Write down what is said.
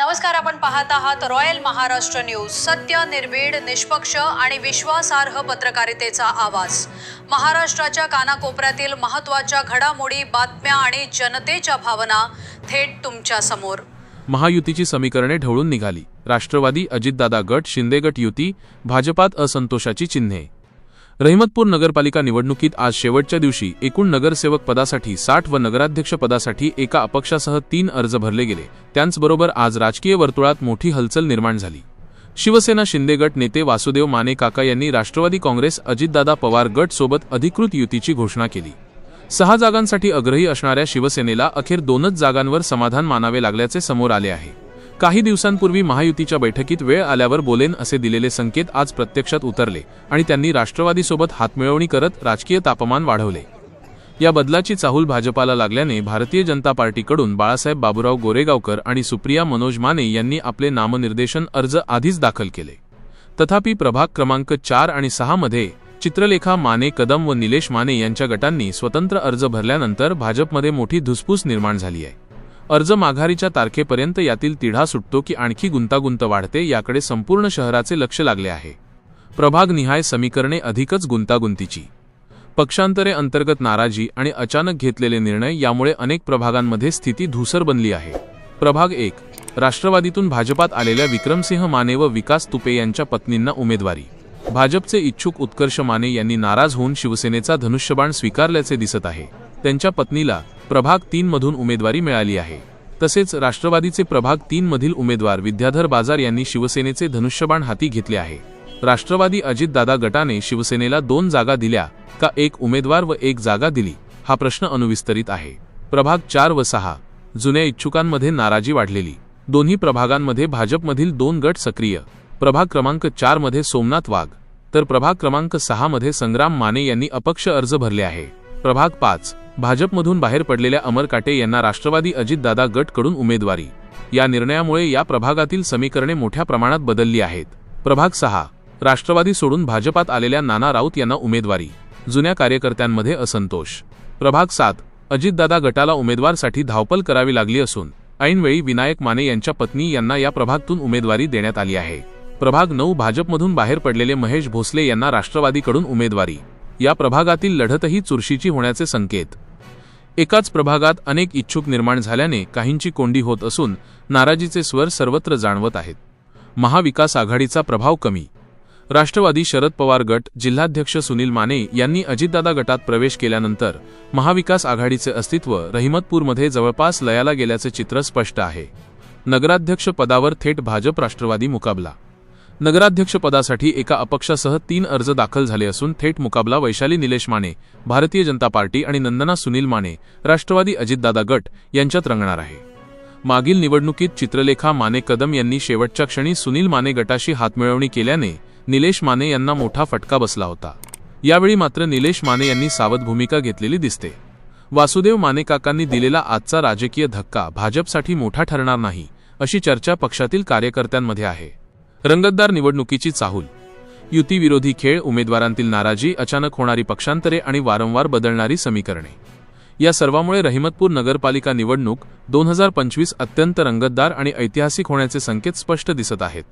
नमस्कार आपण पाहत आहात रॉयल महाराष्ट्र न्यूज. सत्य निर्भीड निष्पक्ष आणि विश्वासार्ह पत्रकारितेचा आवाज. महाराष्ट्राच्या कानाकोपऱ्यातील महत्त्वाच्या घडामोडी बातम्या आणि जनतेच्या भावना थेट तुमच्यासमोर. महायुतीची समीकरणे ढवळून निघाली. राष्ट्रवादी अजितदादा गट शिंदे गट युती भाजपात असंतोषाची चिन्हे. रहिमतपूर नगरपालिका निवडणुकीत आज शेवटच्या दिवशी एकूण नगरसेवक पदासाठी साठ व नगराध्यक्ष पदासाठी एका अपक्षासह तीन अर्ज भरले गेले. त्याचबरोबर आज राजकीय वर्तुळात मोठी हलचल निर्माण झाली. शिवसेना शिंदे गट नेते वासुदेव माने काका यांनी राष्ट्रवादी काँग्रेस अजितदादा पवार गट सोबत अधिकृत युतीची घोषणा केली. सहा जागांसाठी अग्रही असणाऱ्या शिवसेनेला अखेर दोनच जागांवर समाधान मानावे लागल्याचे समोर आले आहे. काही दिवसांपूर्वी महायुतीच्या बैठकीत वेळ आल्यावर बोलेन असे दिलेले संकेत आज प्रत्यक्षात उतरले आणि त्यांनी राष्ट्रवादीसोबत हातमिळवणी करत राजकीय तापमान वाढवले. या बदलाची चाहूल भाजपाला लागल्याने भारतीय जनता पार्टीकडून बाळासाहेब बाबुराव गोरेगावकर आणि सुप्रिया मनोज माने यांनी आपले नामनिर्देशन अर्ज आधीच दाखल केले. तथापि प्रभाग क्रमांक चार आणि सहा मध्ये चित्रलेखा माने कदम व निलेश माने यांच्या गटांनी स्वतंत्र अर्ज भरल्यानंतर भाजपमध्ये मोठी धुसफूस निर्माण झाली आहे. अर्ज माघारीच्या तारखेपर्यंत यातील तिढा सुटतो की आणखी गुंतागुंत वाढते याकडे संपूर्ण शहराचे लक्ष लागले आहे. प्रभाग निहाय समीकरणे अधिकच गुंतागुंतीची. पक्षांतरे अंतर्गत नाराजी आणि अचानक घेतलेले निर्णय यामुळे अनेक प्रभागांमध्ये स्थिती धूसर बनली आहे. प्रभाग एक राष्ट्रवादीतून भाजपात आलेल्या विक्रमसिंह माने व विकास तुपे यांच्या पत्नींना उमेदवारी. भाजपचे इच्छुक उत्कर्ष माने यांनी नाराज होऊन शिवसेनेचा धनुष्यबाण स्वीकारल्याचे दिसत आहे. त्यांच्या पत्नीला प्रभाग तीन मधून उमेदवारी मिळाली आहे. तसेच राष्ट्रवादीचे प्रभाग तीन मधील उमेदवार विद्याधर बाजार यांनी शिवसेनेचे धनुष्यबाण हाती घेतले आहे. राष्ट्रवादी अजितदादा गटाने शिवसेनेला दोन जागा दिल्या का एक उमेदवार व एक जागा दिली हा प्रश्न अनुविस्तरित आहे. प्रभाग चार व सहा जुन्या इच्छुकांमध्ये नाराजी वाढलेली. दोन्ही प्रभागांमध्ये भाजपमधील दोन गट सक्रिय. प्रभाग क्रमांक चारमध्ये सोमनाथ वाघ तर प्रभाग क्रमांक सहा मध्ये संग्राम माने यांनी अपक्ष अर्ज भरले आहे. प्रभाग पाच भाजपमधून बाहेर पडलेल्या अमर काटे यांना राष्ट्रवादी अजितदादा गटकडून उमेदवारी. या निर्णयामुळे या प्रभागातील समीकरणे मोठ्या प्रमाणात बदलली आहेत. प्रभाग सहा. राष्ट्रवादी सोडून भाजपात आलेल्या नाना राऊत यांना उमेदवारी. जुन्या कार्यकर्त्यांमध्ये असंतोष. प्रभाग सात. अजितदादा गटाला उमेदवारसाठी धावपल करावी लागली असून ऐनवेळी विनायक माने यांच्या पत्नी यांना या प्रभागातून उमेदवारी देण्यात आली आहे. प्रभाग नऊ. भाजपमधून बाहेर पडलेले महेश भोसले यांना राष्ट्रवादीकडून उमेदवारी. या प्रभागातील लढतही चुरशीची होण्याचे संकेत. एकाच प्रभागात अनेक इच्छुक निर्माण झाल्याने काहींची कोंडी होत असून नाराजीचे स्वर सर्वत्र जाणवत आहेत. महाविकास आघाडीचा प्रभाव कमी. राष्ट्रवादी शरद पवार गट जिल्हाध्यक्ष सुनील माने यांनी अजितदादा गटात प्रवेश केल्यानंतर महाविकास आघाडीचे अस्तित्व रहिमतपूरमध्ये जवळपास लयाला गेल्याचे चित्र स्पष्ट आहे. नगराध्यक्ष पदावर थेट भाजप राष्ट्रवादी मुकाबला नगराध्यक्षपदासाठी एका अपक्षासह तीन अर्ज दाखल झाले असून थेट मुकाबला वैशाली निलेश माने भारतीय जनता पार्टी आणि नंदना सुनील माने राष्ट्रवादी अजितदादा गट यांच्यात रंगणार आहे. मागील निवडणुकीत चित्रलेखा माने कदम यांनी शेवटच्या क्षणी सुनील माने गटाशी हातमिळवणी केल्याने निलेश माने यांना मोठा फटका बसला होता. यावेळी मात्र निलेश माने यांनी सावध भूमिका घेतलेली दिसते. वासुदेव माने काकांनी दिलेला आजचा राजकीय धक्का भाजपसाठी मोठा ठरणार नाही अशी चर्चा पक्षातील कार्यकर्त्यांमध्ये आहे. रंगतदार निवडणुकीची चाहूल. युतीविरोधी खेळ उमेदवारांतील नाराजी अचानक होणारी पक्षांतरे आणि वारंवार बदलणारी समीकरणे. या सर्वामुळे रहिमतपूर नगरपालिका निवडणूक दोन हजार पंचवीस अत्यंत रंगतदार आणि ऐतिहासिक होण्याचे संकेत स्पष्ट दिसत आहेत.